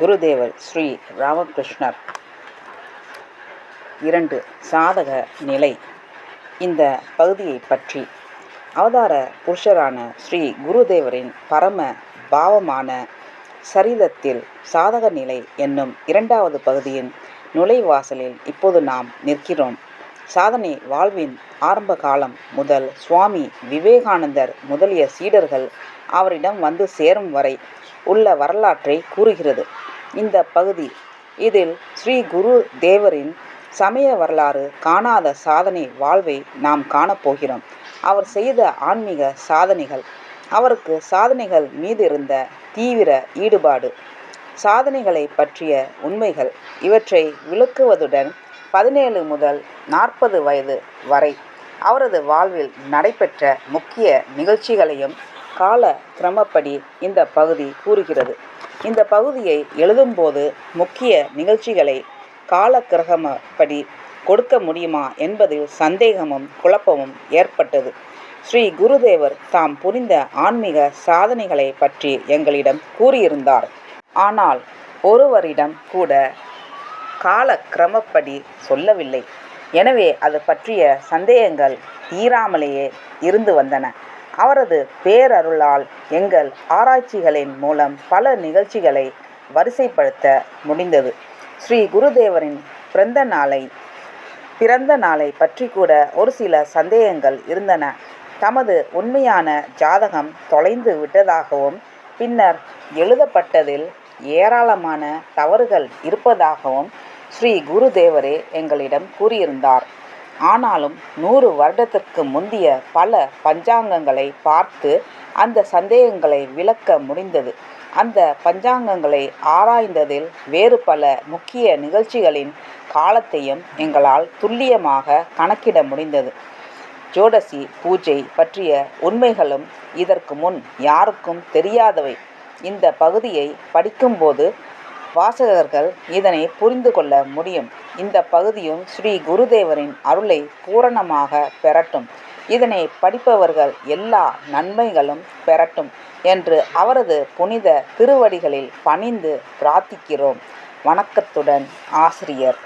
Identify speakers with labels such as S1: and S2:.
S1: குருதேவர் ஸ்ரீ ராமகிருஷ்ணர். இரண்டு சாதக நிலை. இந்த பகுதியைப் பற்றி அவதார புருஷரான ஸ்ரீ குருதேவரின் பரம பாவமான சரிதத்தில் சாதக நிலை என்னும் இரண்டாவது பகுதியின் நுழைவாசலில் இப்போது நாம் நிற்கிறோம். சாதனை வாழ்வின் ஆரம்ப காலம் முதல் சுவாமி விவேகானந்தர் முதலிய சீடர்கள் அவரிடம் வந்து சேரும் வரை உள்ள வரலாற்றை கூறுகிறது. இந்த பகுதி இதில் ஸ்ரீ குரு தேவரின் சமய வரலாறு காணாத சாதனை வாழ்வை நாம் காணப்போகிறோம் அவர் செய்த ஆன்மீக சாதனைகள் அவருக்கு சாதனைகள் மீது இருந்த தீவிர ஈடுபாடு சாதனைகளை பற்றிய உண்மைகள் இவற்றை விளக்குவதுடன் பதினேழு முதல் நாற்பது வயது வரை அவரது வாழ்வில் நடைபெற்ற முக்கிய நிகழ்ச்சிகளையும் கால கிரமப்படி இந்த பகுதி கூறுகிறது. இந்த பகுதியை எழுதும்போது முக்கிய நிகழ்ச்சிகளை காலக்கிரகமப்படி கொடுக்க முடியுமா என்பதில் சந்தேகமும் குழப்பமும் ஏற்பட்டது. ஸ்ரீ குருதேவர் தாம் புரிந்த ஆன்மீக சாதனைகளை பற்றி எங்களிடம் கூறியிருந்தார். ஆனால் ஒருவரிடம் கூட காலக்கிரமப்படி சொல்லவில்லை. எனவே அது பற்றிய சந்தேகங்கள் தீராமலேயே இருந்து வந்தன. அவரது பேரருளால் எங்கள் ஆராய்ச்சிகளின் மூலம் பல நிகழ்ச்சிகளை வரிசைப்படுத்த முடிந்தது. ஸ்ரீ குருதேவரின் பிறந்த நாளை பிறந்த நாளை பற்றி கூட ஒரு சில சந்தேகங்கள் இருந்தன. தமது உண்மையான ஜாதகம் தொலைந்து விட்டதாகவும் பின்னர் எழுதப்பட்டதில் ஏராளமான தவறுகள் இருப்பதாகவும் ஸ்ரீ குருதேவரே எங்களிடம் கூறியிருந்தார். ஆனாலும் நூறு வருடத்திற்கு முந்திய பல பஞ்சாங்கங்களை பார்த்து அந்த சந்தேகங்களை விளக்க முடிந்தது. அந்த பஞ்சாங்கங்களை ஆராய்ந்ததில் வேறு பல முக்கிய நிகழ்ச்சிகளின் காலத்தையும் எங்களால் துல்லியமாக கணக்கிட முடிந்தது. ஜோடசி பூஜை பற்றிய உண்மைகளும் இதற்கு முன் யாருக்கும் தெரியாதவை. இந்த பகுதியை படிக்கும்போது வாசகர்கள் இதனை புரிந்து கொள்ள முடியும். இந்த பகுதியும் ஸ்ரீ குருதேவரின் அருளை பூரணமாக பெறட்டும். இதனை படிப்பவர்கள் எல்லா நன்மைகளும் பெறட்டும் என்று அவரது புனித திருவடிகளில் பணிந்து பிரார்த்திக்கிறோம். வணக்கத்துடன் ஆசிரியர்